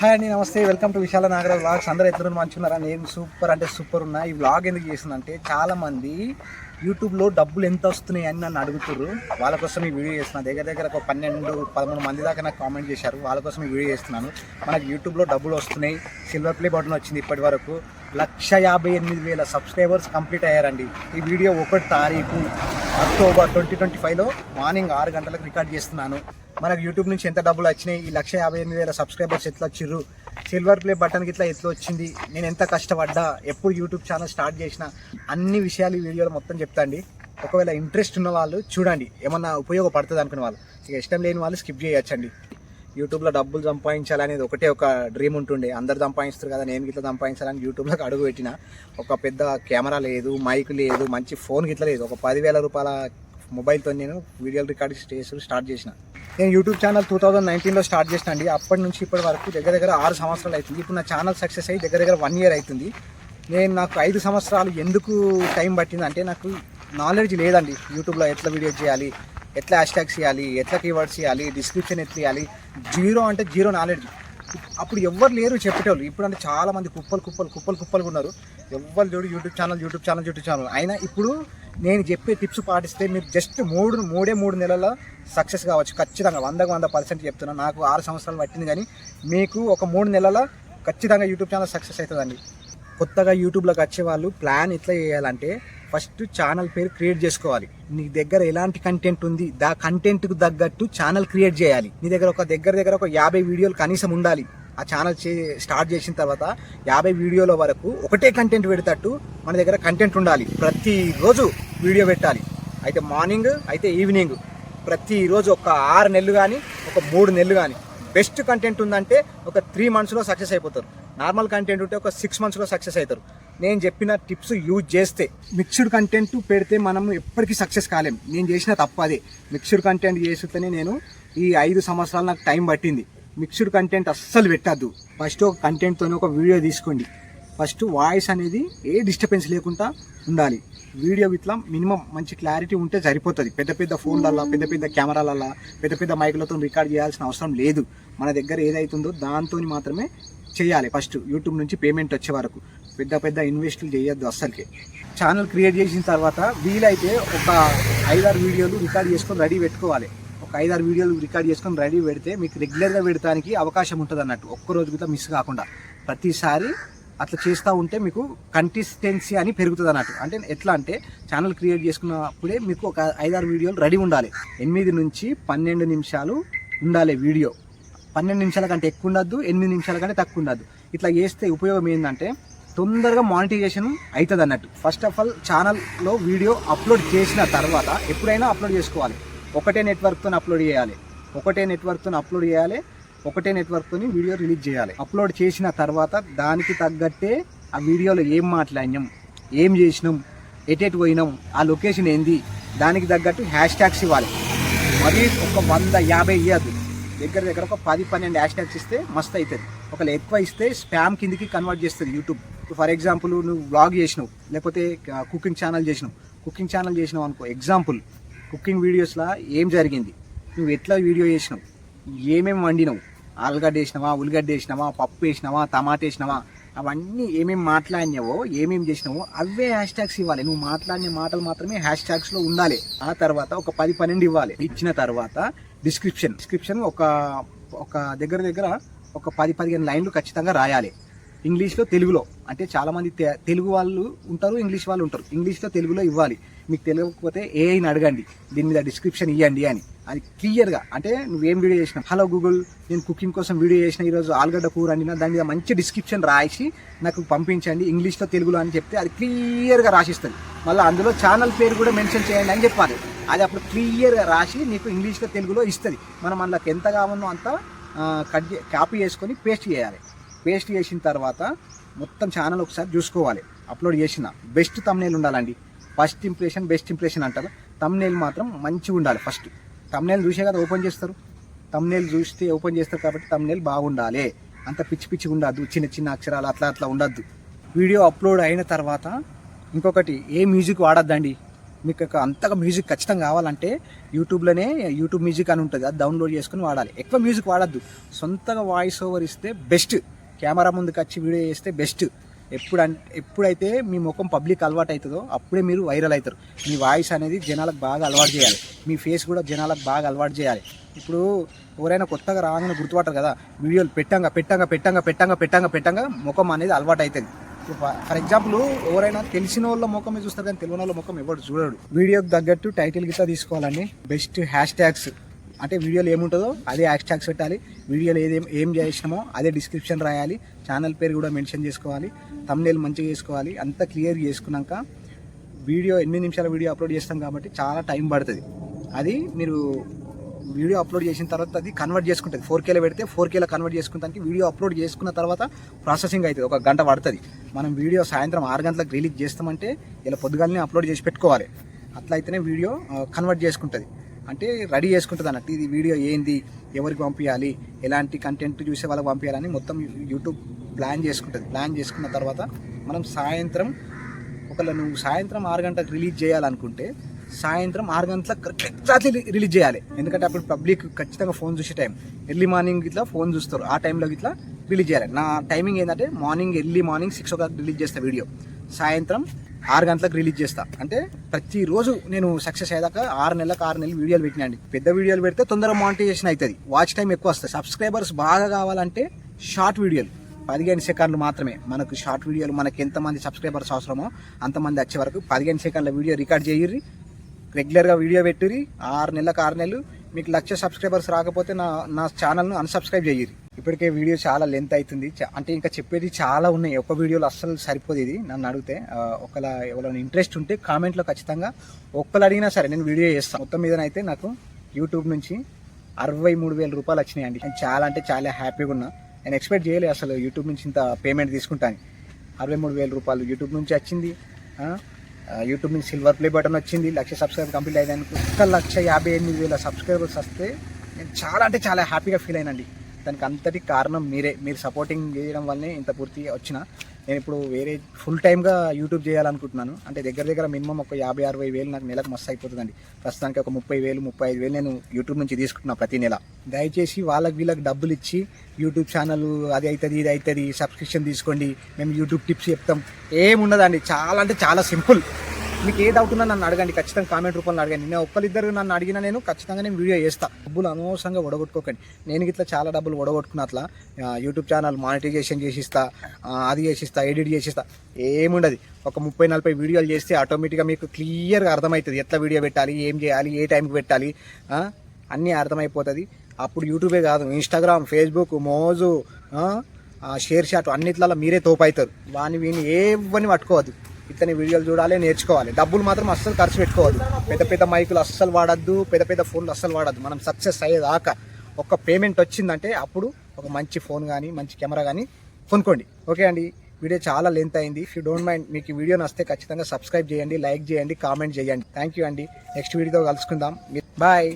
Hi అండి నమస్తే. Welcome to Vishala Nagaraj blogs అందరూ ఎట్లా మంచున్నారా నేను సూపర్ అంటే సూపర్ ఉన్నా. ఈ బ్లాగ్ ఎందుకు చేసిందంటే చాలామంది యూట్యూబ్లో డబ్బులు ఎంత వస్తున్నాయి అని నన్ను అడుగుతుర్రు. వాళ్ళ కోసం ఈ వీడియో చేస్తున్నా. దగ్గర దగ్గర ఒక పన్నెండు పదమూడు మంది దాకా నాకు కామెంట్ చేశారు. వాళ్ళ కోసం ఈ వీడియో చేస్తున్నాను. మనకు యూట్యూబ్లో డబ్బులు వస్తున్నాయి. సిల్వర్ ప్లే బటన్ వచ్చింది ఇప్పటి వరకు. లక్ష యాభై ఎనిమిది వేల సబ్స్క్రైబర్స్ కంప్లీట్ అయ్యారండి. ఈ వీడియో ఒకటి తారీఖు అక్టోబర్ ట్వంటీ ట్వంటీ ఫైవ్లో మార్నింగ్ ఆరు గంటలకు రికార్డ్ చేస్తున్నాను. మనకు యూట్యూబ్ నుంచి ఎంత డబ్బులు వచ్చినాయి ఈ లక్ష యాభై ఎనిమిది వేల సబ్స్క్రైబర్స్ ఎట్లా వచ్చిర్రు సిల్వర్ ప్లే బటన్కి ఇట్లా ఎట్లా వచ్చింది నేను ఎంత కష్టపడ్డా ఎప్పుడు యూట్యూబ్ ఛానల్ స్టార్ట్ చేసిన అన్ని విషయాలు ఈ వీడియోలో మొత్తం చెప్తాండి ఒకవేళ ఇంట్రెస్ట్ ఉన్న వాళ్ళు చూడండి ఏమన్నా ఉపయోగపడుతుంది అనుకునే వాళ్ళు. ఇక ఇష్టం లేని వాళ్ళు స్కిప్ చేయొచ్చండి. యూట్యూబ్లో డబ్బులు సంపాదించాలనేది ఒకటే ఒక డ్రీమ్ ఉంటుండే. అందరు సంపాదిస్తారు కదా నేను గిట్లా సంపాదించాలని యూట్యూబ్లోకి అడుగు పెట్టిన. ఒక పెద్ద కెమెరా లేదు మైక్ లేదు మంచి ఫోన్ గిట్లా లేదు. ఒక పదివేల రూపాయల మొబైల్తో నేను వీడియోలు రికార్డ్ చేసి స్టార్ట్ చేసిన. నేను యూట్యూబ్ ఛానల్ టూ థౌజండ్ నైన్టీన్లో స్టార్ట్ చేసిన అండి. అప్పటి నుంచి ఇప్పటి వరకు దగ్గర దగ్గర ఆరు సంవత్సరాలు అవుతుంది. ఇప్పుడు నా ఛానల్ సక్సెస్ అయ్యి దగ్గర దగ్గర వన్ ఇయర్ అవుతుంది. నేను నాకు ఐదు సంవత్సరాలు ఎందుకు టైం పట్టింది అంటే నాకు నాలెడ్జ్ లేదండి. యూట్యూబ్లో ఎట్లా వీడియో చేయాలి? ఎట్లా హ్యాష్ ట్యాగ్స్ చేయాలి ఎట్లా కీవర్డ్స్ చేయాలి డిస్క్రిప్షన్ ఎట్లా చేయాలి జీరో అంటే జీరో నాలెడ్జ్ అప్పుడు ఎవ్వరు లేరు చెప్పేటోళ్ళు. ఇప్పుడు అంటే చాలా మంది కుప్పలు కుప్పలు కుప్పలు కుప్పలు ఉన్నారు. ఎవ్వరు చూడు YouTube channel YouTube channel YouTube channel అయినా ఇప్పుడు నేను చెప్పే టిప్స్ పాటిస్తే మీరు జస్ట్ మూడు మూడే మూడు నెలల సక్సెస్ కావచ్చు. ఖచ్చితంగా వందకు వంద పర్సెంట్ చెప్తున్నాను నాకు ఆరు సంవత్సరాలు పట్టింది కానీ మీకు ఒక మూడు నెలల ఖచ్చితంగా యూట్యూబ్ ఛానల్ సక్సెస్ అవుతుందండి. కొత్తగా యూట్యూబ్లోకి వచ్చే వాళ్ళు ప్లాన్ ఎట్లా చేయాలంటే ఫస్ట్ ఛానల్ పేరు క్రియేట్ చేసుకోవాలి. నీ దగ్గర ఎలాంటి కంటెంట్ ఉంది? దా కంటెంట్కు తగ్గట్టు ఛానల్ క్రియేట్ చేయాలి. నీ దగ్గర ఒక దగ్గర దగ్గర ఒక యాభై వీడియోలు కనీసం ఉండాలి. ఆ ఛానల్ చే స్టార్ట్ చేసిన తర్వాత యాభై వీడియోల వరకు ఒకటే కంటెంట్ పెడతట్టు మన దగ్గర కంటెంట్ ఉండాలి. ప్రతిరోజు వీడియో పెట్టాలి. అయితే మార్నింగ్ అయితే ఈవినింగ్ ప్రతిరోజు ఒక ఆరు నెలలు కానీ ఒక మూడు నెలలు కానీ బెస్ట్ కంటెంట్ ఉందంటే ఒక త్రీ మంత్స్లో సక్సెస్ అయిపోతారు. నార్మల్ కంటెంట్ ఉంటే ఒక సిక్స్ మంత్స్లో సక్సెస్ అవుతారు నేను చెప్పిన టిప్స్ యూజ్ చేస్తే మిక్స్డ్ కంటెంట్ పెడితే మనం ఎప్పటికీ సక్సెస్ కాలేం. నేను చేసిన తప్పు అదే. మిక్స్డ్ కంటెంట్ చేస్తేనే నేను ఈ ఐదు సంవత్సరాలు నాకు టైం పట్టింది. మిక్స్డ్ కంటెంట్ అస్సలు పెట్టద్దు. ఫస్ట్ ఒక కంటెంట్తో ఒక వీడియో తీసుకోండి. ఫస్ట్ వాయిస్ అనేది ఏ డిస్టర్బెన్స్ లేకుండా ఉండాలి. వీడియో ఇట్లా మినిమం మంచి క్లారిటీ ఉంటే సరిపోతుంది. పెద్ద పెద్ద ఫోన్లల్లో పెద్ద పెద్ద కెమెరాలల్లో పెద్ద పెద్ద మైకులతో రికార్డ్ చేయాల్సిన అవసరం లేదు. మన దగ్గర ఏదైతుందో దాంతో మాత్రమే చేయాలి. ఫస్ట్ యూట్యూబ్ నుంచి పేమెంట్ వచ్చే వరకు. పెద్ద పెద్ద ఇన్వెస్ట్లు చేయొద్దు అస్సలకి. ఛానల్ క్రియేట్ చేసిన తర్వాత వీలైతే ఒక ఐదారు వీడియోలు రికార్డ్ చేసుకొని రెడీ పెట్టుకోవాలి. ఒక ఐదారు వీడియోలు రికార్డ్ చేసుకొని రెడీ పెడితే మీకు రెగ్యులర్గా పెడతానికి అవకాశం ఉంటుంది అన్నట్టు. ఒక్కరోజు కూడా మిస్ కాకుండా. ప్రతిసారి అట్లా చేస్తూ ఉంటే మీకు కన్సిస్టెన్సీ అని పెరుగుతుంది అన్నట్టు. అంటే ఎట్లా అంటే ఛానల్ క్రియేట్ చేసుకున్నప్పుడే మీకు ఒక ఐదారు వీడియోలు రెడీ ఉండాలి. ఎనిమిది నుంచి పన్నెండు నిమిషాలు ఉండాలి వీడియో. పన్నెండు నిమిషాల కంటే ఎక్కువ ఉండద్దు ఎనిమిది నిమిషాల కంటే తక్కువ ఉండద్దు. ఇట్లా చేస్తే ఉపయోగం ఏంటంటే తొందరగా మానిటైజేషన్ అవుతుంది అన్నట్టు. ఫస్ట్ ఆఫ్ ఆల్ ఛానల్లో వీడియో అప్లోడ్ చేసిన తర్వాత ఎప్పుడైనా అప్లోడ్ చేసుకోవాలి. ఒకటే నెట్వర్క్తో అప్లోడ్ చేయాలి. ఒకటే నెట్వర్క్తో అప్లోడ్ చేయాలి. ఒకటే నెట్వర్క్తో వీడియో రిలీజ్ చేయాలి. అప్లోడ్ చేసిన తర్వాత దానికి తగ్గట్టే ఆ వీడియోలో ఏం మాట్లాడినాం ఏం చేసినాం ఎటెట్ పోయినాం ఆ లొకేషన్ ఏంది దానికి తగ్గట్టు హ్యాష్ ట్యాగ్స్ ఇవ్వాలి. మరి ఒక వంద యాభై ఇవ్వద్దు దగ్గర దగ్గర ఒక పది పన్నెండు హ్యాష్ ట్యాగ్స్ ఇస్తే మస్తు అవుతుంది ఒకవేళ ఎక్కువ ఇస్తే స్పామ్ కిందికి కన్వర్ట్ చేస్తుంది యూట్యూబ్ ఫర్ ఎగ్జాంపుల్ నువ్వు వ్లాగ్ చేసినావు లేకపోతే కుకింగ్ ఛానల్ చేసినావు. కుకింగ్ ఛానల్ చేసినావు అనుకో ఎగ్జాంపుల్ కుకింగ్ వీడియోస్లో ఏం జరిగింది? నువ్వు ఎట్లా వీడియో చేసినావు? ఏమేమి వండినావు? ఆలుగడ్డ వేసినావా ఉల్లిగడ్డ వేసినావా పప్పు వేసినావా టమాటా వేసినావా అవన్నీ ఏమేమి మాట్లాడినావో ఏమేమి చేసినావో అవే హ్యాష్ ట్యాగ్స్ ఇవ్వాలి. నువ్వు మాట్లాడిన మాటలు మాత్రమే హ్యాష్ ట్యాగ్స్లో ఉండాలి. ఆ తర్వాత ఒక పది పన్నెండు ఇవ్వాలి. ఇచ్చిన తర్వాత డిస్క్రిప్షన్ డిస్క్రిప్షన్ ఒక ఒక దగ్గర దగ్గర ఒక పది పదిహేను లైన్లు ఖచ్చితంగా రాయాలి. ఇంగ్లీష్లో తెలుగులో. అంటే చాలామంది తె- తెలుగు వాళ్ళు ఉంటారు ఇంగ్లీష్ వాళ్ళు ఉంటారు. ఇంగ్లీష్లో తెలుగులో ఇవ్వాలి. మీకు తెలియకపోతే ఏఐని అడగండి. దీని మీద డిస్క్రిప్షన్ ఇవ్వండి అని. అది క్లియర్గా. అంటే నువ్వేం వీడియో చేసినా హలో గూగుల్ నేను కుకింగ్ కోసం వీడియో చేసిన ఈరోజు ఆలుగడ్డ కూర అండిన దాని మీద మంచి డిస్క్రిప్షన్ రాసి నాకు పంపించండి. ఇంగ్లీష్లో తెలుగులో అని చెప్తే అది క్లియర్గా రాసిస్తుంది. మళ్ళీ అందులో ఛానల్ పేరు కూడా మెన్షన్ చేయండి అని చెప్పాలి. అది అప్పుడు క్లియర్గా రాసి నీకు ఇంగ్లీష్లో తెలుగులో ఇస్తుంది. మనం అందులోకి ఎంత కావాలో అంత కట్ కాపీ చేసుకొని పేస్ట్ చేయాలి. పేస్ట్ చేసిన తర్వాత మొత్తం ఛానల్ ఒకసారి చూసుకోవాలి. అప్లోడ్ చేసిన. బెస్ట్ తమ్నేల్ ఉండాలండి. ఫస్ట్ ఇంప్రెషన్ బెస్ట్ ఇంప్రెషన్ అంటారు. తమ్నేల్ మాత్రం మంచిగా ఉండాలి ఫస్ట్ తమ్నేల్ చూసే కదా ఓపెన్ చేస్తారు. తమ్నేల్ చూస్తే ఓపెన్ చేస్తారు కాబట్టి తమ్నేల్ బాగుండాలి. అంత పిచ్చి పిచ్చిగా ఉండద్దు. చిన్న చిన్న అక్షరాలు అట్లా అట్లా ఉండద్దు. వీడియో అప్లోడ్ అయిన తర్వాత ఇంకొకటి ఏ మ్యూజిక్ వాడద్దండి? మీకు ఒక అంతగా మ్యూజిక్ ఖచ్చితంగా కావాలంటే యూట్యూబ్లోనే యూట్యూబ్ మ్యూజిక్ అని ఉంటుంది. అది డౌన్లోడ్ చేసుకుని వాడాలి. ఎక్కువ మ్యూజిక్ వాడద్దు. సొంతగా వాయిస్ ఓవర్ ఇస్తే బెస్ట్ కెమెరా ముందుకు వచ్చి వీడియో చేస్తే బెస్ట్ ఎప్పుడు ఎప్పుడైతే మీ ముఖం పబ్లిక్ అలవాటు అవుతుందో అప్పుడే మీరు వైరల్ అవుతారు. మీ వాయిస్ అనేది జనాలకు బాగా అలవాటు చేయాలి. మీ ఫేస్ కూడా జనాలకు బాగా అలవాటు చేయాలి. ఇప్పుడు ఎవరైనా కొత్తగా రాగానే గుర్తుపట్టరు కదా వీడియోలు పెట్టంగా పెట్టంగా పెట్టంగా పెట్టంగా పెట్టంగా పెట్టంగా ముఖం అనేది అలవాటు అవుతుంది. ఫర్ ఎగ్జాంపుల్ ఎవరైనా తెలిసిన వాళ్ళ ముఖమే చూస్తారు కానీ తెలియని వాళ్ళ ముఖం ఎవరు చూడడు వీడియోకి తగ్గట్టు టైటిల్ గిట్లా తీసుకోవాలండి. బెస్ట్ హ్యాష్ ట్యాగ్స్ అంటే వీడియోలో ఏముంటుందో అదే హ్యాష్ ట్యాగ్స్ పెట్టాలి. వీడియోలో ఏది ఏం చేసినామో అదే డిస్క్రిప్షన్ రాయాలి. ఛానల్ పేరు కూడా మెన్షన్ చేసుకోవాలి. తమ్నేల్ మంచిగా చేసుకోవాలి. అంతా క్లియర్ చేసుకున్నాక వీడియో ఎన్ని నిమిషాల వీడియో అప్లోడ్ చేస్తాం కాబట్టి చాలా టైం పడుతుంది. అది మీరు వీడియో అప్లోడ్ చేసిన తర్వాత అది కన్వర్ట్ చేసుకుంటుంది. ఫోర్ కేలో పెడితే ఫోర్ కేలో కన్వర్ట్ చేసుకుంటానికి వీడియో అప్లోడ్ చేసుకున్న తర్వాత ప్రాసెసింగ్ అవుతుంది. ఒక గంట పడుతుంది. మనం వీడియో సాయంత్రం ఆరు గంటలకు రిలీజ్ చేస్తామంటే ఇలా పొద్దుగాలనే అప్లోడ్ చేసి పెట్టుకోవాలి. అట్లయితేనే వీడియో కన్వర్ట్ చేసుకుంటుంది. అంటే రెడీ చేసుకుంటుంది అన్నట్టు. ఇది వీడియో ఏంది? ఎవరికి పంపించాలి ఎలాంటి కంటెంట్ చూసే వాళ్ళకి పంపించాలని మొత్తం యూట్యూబ్ ప్లాన్ చేసుకుంటుంది. ప్లాన్ చేసుకున్న తర్వాత మనం సాయంత్రం ఒకవేళ నువ్వు సాయంత్రం ఆరు గంటలకు రిలీజ్ చేయాలనుకుంటే సాయంత్రం ఆరు గంటలకు ఎగ్జాక్ట్లీ రిలీజ్ చేయాలి. ఎందుకంటే అప్పుడు పబ్లిక్ ఖచ్చితంగా ఫోన్ చూసే టైం ఎర్లీ మార్నింగ్ ఇట్లా ఫోన్ చూస్తారు. ఆ టైంలో ఇట్లా రిలీజ్ చేయాలి. నా టైమింగ్ ఏంటంటే morning early morning six o'clock release చేస్తా వీడియో సాయంత్రం ఆరు గంటలకు రిలీజ్ చేస్తా. అంటే ప్రతిరోజు నేను సక్సెస్ అయ్యాక ఆరు నెలలకు ఆరు నెలలు వీడియోలు పెట్టినండి పెద్ద వీడియోలు పెడితే తొందరగా మానిటైజేషన్ అవుతుంది. వాచ్ టైం ఎక్కువ వస్తుంది. సబ్స్క్రైబర్స్ బాగా కావాలంటే షార్ట్ వీడియోలు. పదిహేను సెకండ్లు మాత్రమే. మనకు షార్ట్ వీడియోలు మనకి ఎంతమంది సబ్స్క్రైబర్స్ అవసరమో అంతమంది వచ్చే వరకు పదిహేను సెకండ్ల వీడియో రికార్డ్ చేయర్రి. రెగ్యులర్గా వీడియో పెట్టుర్రి. ఆరు నెలలకు ఆరు నెలలు. మీకు లక్ష సబ్స్క్రైబర్స్ రాకపోతే నా నా ఛానల్ను అన్సబ్స్క్రైబ్ చేయరు ఇప్పటికే వీడియో చాలా లెంత్ అవుతుంది అంటే ఇంకా చెప్పేది చాలా ఉన్నాయి. ఒక వీడియోలో అస్సలు సరిపోదు ఇది నన్ను అడిగితే. ఆ, ఒకవేళ ఎవరైనా ఇంట్రెస్ట్ ఉంటే కామెంట్లో ఖచ్చితంగా ఒక్కరు అడిగినా సరే నేను వీడియో చేస్తాను. మొత్తం మీదనైతే నాకు యూట్యూబ్ నుంచి అరవై మూడు వేల రూపాయలు వచ్చినాయండి. నేను చాలా అంటే చాలా హ్యాపీగా ఉన్నా. నేను ఎక్స్పెక్ట్ చేయలేదు అసలు యూట్యూబ్ నుంచి ఇంత పేమెంట్ తీసుకుంటాను అరవై మూడు వేల రూపాయలు యూట్యూబ్ నుంచి వచ్చింది. యూట్యూబ్ నుంచి సిల్వర్ ప్లే బటన్ వచ్చింది. లక్ష సబ్స్క్రైబర్ కంప్లీట్ అయ్యాను ఒక్క లక్ష యాభై ఎనిమిది వేల సబ్స్క్రైబర్స్ వస్తే నేను చాలా అంటే చాలా హ్యాపీగా ఫీల్ అయినండి దానికి అంతటి కారణం మీరే. మీరు సపోర్టింగ్ చేయడం వల్లనే ఇంత పూర్తి వచ్చిన. నేను ఇప్పుడు వేరే ఫుల్ టైమ్గా యూట్యూబ్ చేయాలనుకుంటున్నాను. అంటే దగ్గర దగ్గర మినిమం ఒక యాభై అరవై వేలు నాకు నెలకు మస్తు అయిపోతుందండి. ప్రస్తుతానికి ఒక ముప్పై వేలు ముప్పై ఐదు వేలు నేను యూట్యూబ్ నుంచి తీసుకుంటున్నా ప్రతి నెల. దయచేసి వాళ్ళకి వీళ్ళకి డబ్బులు ఇచ్చి యూట్యూబ్ ఛానల్ అది అవుతుంది ఇది అవుతుంది సబ్స్క్రిప్షన్ తీసుకోండి. మేము యూట్యూబ్ టిప్స్ చెప్తాం. ఏముండదండి. చాలా అంటే చాలా సింపుల్ మీకు ఏ డౌట్ ఉన్నా నన్ను అడగండి ఖచ్చితంగా కామెంట్ రూపంలో అడగండి. నేను ఒక్కరిద్దరు నన్ను అడిగినా నేను ఖచ్చితంగా నేను వీడియో చేస్తా. డబ్బులు అనవసరంగా ఒడగొట్టుకోకండి నేను ఇట్లా చాలా డబ్బులు ఒడగొట్టుకున్న అట్లా యూట్యూబ్ ఛానల్ మానిటైజేషన్ చేసిస్తా అది చేసిస్తా ఎడిట్ చేసిస్తా. ఏముండదు. ఒక ముప్పై నలభై వీడియోలు చేస్తే ఆటోమేటిక్గా మీకు క్లియర్గా అర్థమవుతుంది. ఎట్లా వీడియో పెట్టాలి ఏం చేయాలి ఏ టైంకి పెట్టాలి అన్నీ అర్థమైపోతుంది. అప్పుడు యూట్యూబే కాదు ఇన్స్టాగ్రామ్ ఫేస్బుక్ మోజు ఆ, షేర్ షాట్ అన్నిట్లలో మీరే తోపవుతారు వాని వీని ఏవని పట్టుకోవద్దు. ఇతని వీడియోలు చూడాలి నేర్చుకోవాలి. డబ్బులు మాత్రం అస్సలు ఖర్చు పెట్టుకోవద్దు. పెద్ద పెద్ద మైకులు అస్సలు వాడద్దు పెద్ద పెద్ద ఫోన్లు అస్సలు వాడద్దు. మనం సక్సెస్ అయ్యేదాకా ఒక పేమెంట్ వచ్చిందంటే అప్పుడు ఒక మంచి ఫోన్ కానీ మంచి కెమెరా కానీ కొనుక్కోండి. ఓకే అండి? వీడియో చాలా లెంత్ అయింది. ఇఫ్ యూ డోంట్ మైండ్ మీకు వీడియో నస్తే ఖచ్చితంగా సబ్స్క్రైబ్ చేయండి లైక్ చేయండి కామెంట్ చేయండి. థ్యాంక్ యూ అండి. నెక్స్ట్ వీడియోతో కలుసుకుందాం. బాయ్